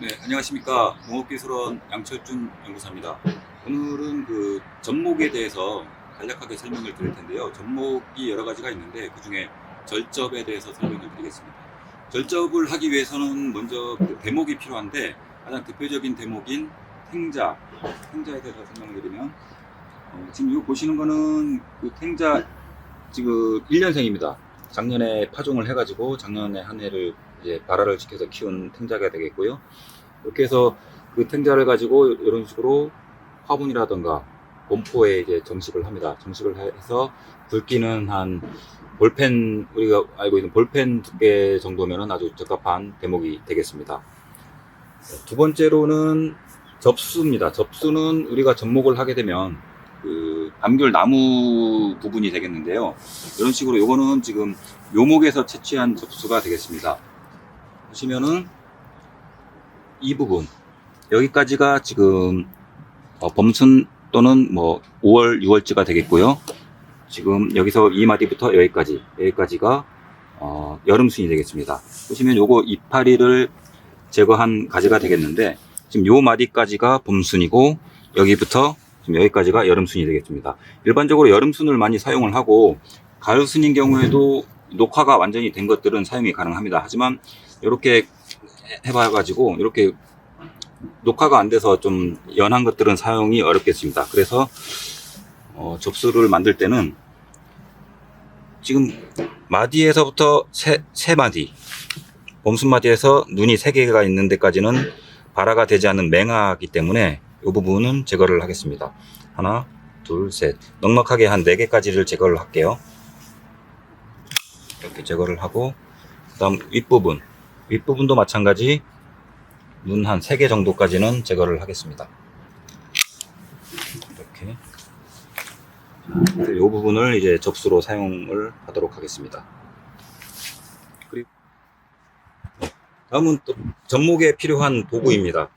네, 안녕하십니까. 농업기술원 양철준 연구사입니다. 오늘은 그 접목에 대해서 간략하게 설명을 드릴 텐데요. 접목이 여러 가지가 있는데 그 중에 절접에 대해서 설명을 드리겠습니다. 절접을 하기 위해서는 먼저 그 대목이 필요한데 가장 대표적인 대목인 탱자, 탱자에 대해서 설명을 드리면 어, 지금 이거 보시는 거는 그 탱자 지금 1년생입니다. 작년에 파종을 해가지고 작년에 한 해를 이제 발화를 시켜서 키운 탱자가 되겠고요. 이렇게 해서 그 탱자를 가지고 이런 식으로 화분이라던가 본포에 이제 정식을 합니다. 정식을 해서 굵기는 한 볼펜 우리가 알고 있는 볼펜 두께 정도면은 아주 적합한 대목이 되겠습니다. 두 번째로는 접수입니다. 접수는 우리가 접목을 하게 되면 그 감귤 나무 부분이 되겠는데요. 이런 식으로 요거는 지금 묘목에서 채취한 접수가 되겠습니다. 보시면은 이 부분 여기까지가 지금 어, 범순 또는 뭐 5월 6월째가 되겠고요. 지금 여기서 이 마디부터 여기까지 여기까지가 어, 여름순이 되겠습니다. 보시면 요거 이파리를 제거한 가지가 되겠는데 지금 요 마디까지가 봄순이고 여기부터 지금 여기까지가 여름순이 되겠습니다. 일반적으로 여름순을 많이 사용을 하고 가을순인 경우에도 녹화가 완전히 된 것들은 사용이 가능합니다. 하지만 이렇게 해봐가지고 이렇게 녹화가 안 돼서 좀 연한 것들은 사용이 어렵겠습니다. 그래서 어, 접수를 만들 때는 지금 마디에서부터 세, 세 마디 봄순 마디에서 눈이 세 개가 있는 데까지는 발화가 되지 않는 맹하기 때문에 이 부분은 제거를 하겠습니다. 하나, 둘, 셋. 넉넉하게 한네 개까지를 제거를 할게요. 이렇게 제거를 하고 그 다음 윗부분 윗부분도 마찬가지 눈한세개 정도까지는 제거를 하겠습니다. 이렇게 이 부분을 이제 접수로 사용을 하도록 하겠습니다. 그리고 다음은 또 접목에 필요한 도구입니다.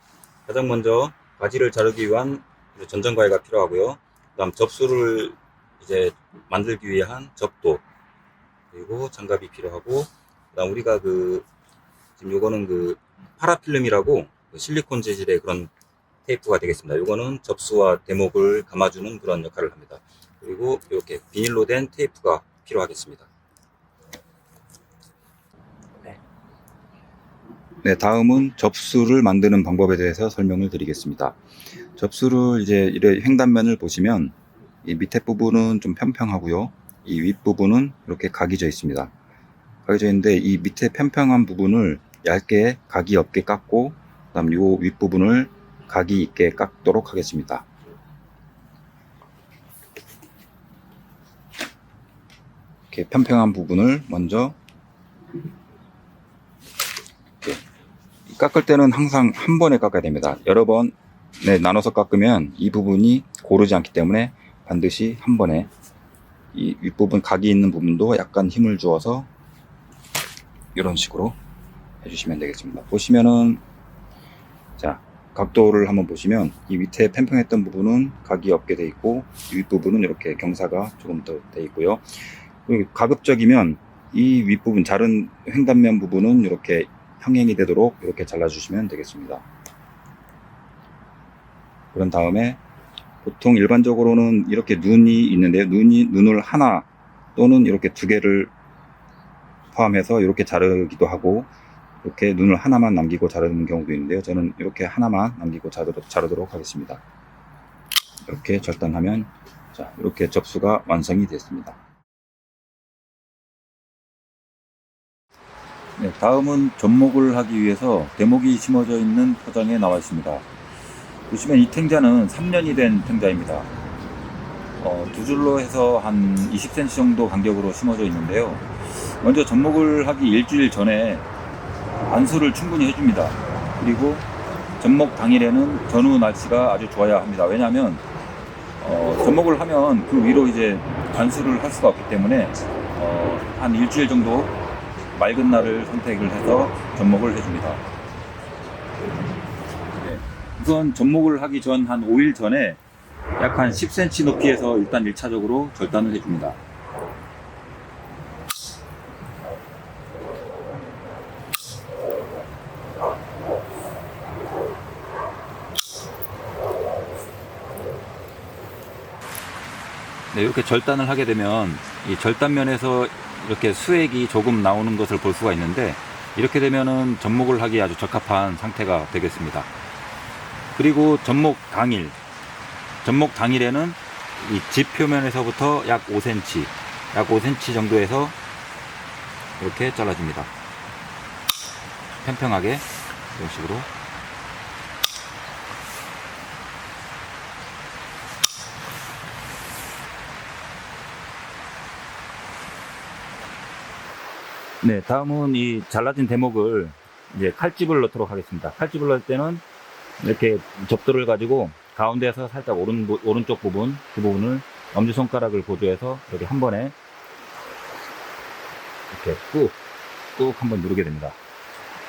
가장 먼저 가지를 자르기 위한 전전과일가 필요하고요. 그다음 접수를 이제 만들기 위한 접도 그리고 장갑이 필요하고 그다음 우리가 그 지금 요거는 그 파라필름이라고 그 실리콘 재질의 그런 테이프가 되겠습니다. 요거는 접수와 대목을 감아주는 그런 역할을 합니다. 그리고 이렇게 비닐로 된 테이프가 필요하겠습니다. 네, 다음은 접수를 만드는 방법에 대해서 설명을 드리겠습니다. 접수를 이제 이래 횡단면을 보시면 이 밑에 부분은 좀 평평하고요. 이 윗부분은 이렇게 각이 져 있습니다. 각이 져 있는데 이 밑에 평평한 부분을 얇게 각이 없게 깎고 그다음 요 윗부분을 각이 있게 깎도록 하겠습니다. 이렇게 평평한 부분을 먼저 깎을 때는 항상 한 번에 깎아야 됩니다. 여러 번에 나눠서 깎으면 이 부분이 고르지 않기 때문에 반드시 한 번에 이 윗부분 각이 있는 부분도 약간 힘을 주어서 이런 식으로 해주시면 되겠습니다. 보시면은 자 각도를 한번 보시면 이 밑에 팽팽했던 부분은 각이 없게 돼 있고 이 윗부분은 이렇게 경사가 조금 더 돼 있고요. 그리고 가급적이면 이 윗부분 자른 횡단면 부분은 이렇게 평행이 되도록 이렇게 잘라주시면 되겠습니다. 그런 다음에 보통 일반적으로는 이렇게 눈이 있는데요. 눈이 눈을 하나 또는 이렇게 두 개를 포함해서 이렇게 자르기도 하고 이렇게 눈을 하나만 남기고 자르는 경우도 있는데요. 저는 이렇게 하나만 남기고 자르 도록, 자르도록 하겠습니다. 이렇게 절단하면 자 이렇게 접수가 완성이 됐습니다. 네, 다음은 접목을 하기 위해서 대목이 심어져 있는 포장에 나와 있습니다. 보시면 이 탱자는 3년이 된 탱자입니다. 어, 두 줄로 해서 한 20cm 정도 간격으로 심어져 있는데요. 먼저 접목을 하기 일주일 전에 안수를 충분히 해줍니다. 그리고 접목 당일에는 전후 날씨가 아주 좋아야 합니다. 왜냐하면 어, 접목을 하면 그 위로 이제 안수를 할 수가 없기 때문에 어, 한 일주일 정도 맑은 날을 선택을 해서 접목을 해줍니다. 네, 우선 접목을 하기 전 한 5일 전에 약 한 10cm 높이에서 일단 1차적으로 절단을 해줍니다. 네, 이렇게 절단을 하게 되면 이 절단면에서 이렇게 수액이 조금 나오는 것을 볼 수가 있는데 이렇게 되면은 접목을 하기 아주 적합한 상태가 되겠습니다. 그리고 접목 당일, 접목 당일에는 이 집 표면에서부터 약 5cm, 약 5cm 정도에서 이렇게 잘라줍니다. 평평하게 이런 식으로 네, 다음은 이 잘라진 대목을 이제 칼집을 넣도록 하겠습니다. 칼집을 넣을 때는 이렇게 접도를 가지고 가운데에서 살짝 오른, 부- 오른쪽 부분, 그 부분을 엄지손가락을 고조해서 이렇게 한 번에 이렇게 꾹, 꾹 한 번 누르게 됩니다.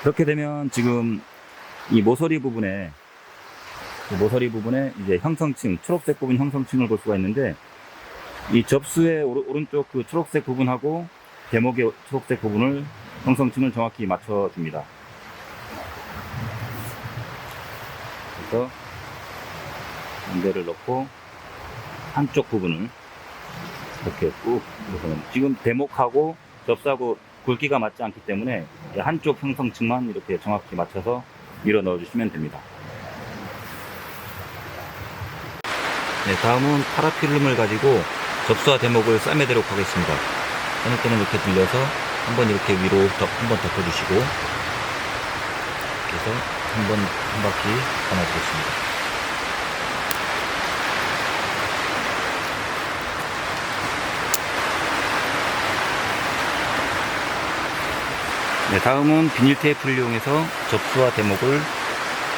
그렇게 되면 지금 이 모서리 부분에, 이 모서리 부분에 이제 형성층, 초록색 부분 형성층을 볼 수가 있는데 이 접수의 오른쪽 그 초록색 부분하고 대목의 초록색 부분을 형성층을 정확히 맞춰줍니다. 그래서 연대를 넣고 한쪽 부분을 이렇게 꾹 지금 대목하고 접수하고 굵기가 맞지 않기 때문에 이 한쪽 형성층만 이렇게 정확히 맞춰서 밀어 넣어주시면 됩니다. 네, 다음은 파라필름을 가지고 접수와 대목을 싸매도록 하겠습니다. 싸맬 때는 이렇게 들려서 한번 이렇게 위로 한 번 덮어주시고 이렇게 해서 한 번 한 바퀴 감아주겠습니다. 네, 다음은 비닐 테이프를 이용해서 접수와 대목을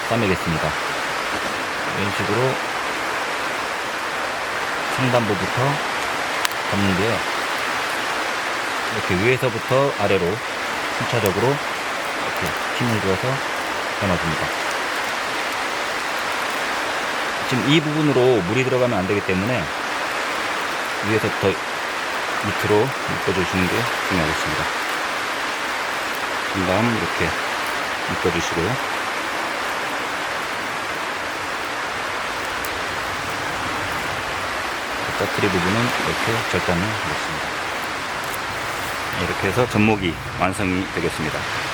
싸매겠습니다. 이런 식으로 상단부부터 덮는데요. 이렇게 위에서부터 아래로 순차적으로 이렇게 힘을 주어서 감아줍니다. 지금 이 부분으로 물이 들어가면 안 되기 때문에 위에서부터 밑으로 묶어주시는 게 중요하겠습니다. 그 다음 이렇게 묶어주시고요. 짜투리 부분은 이렇게 절단을 하겠습니다. 이렇게 해서 접목이 완성이 되겠습니다.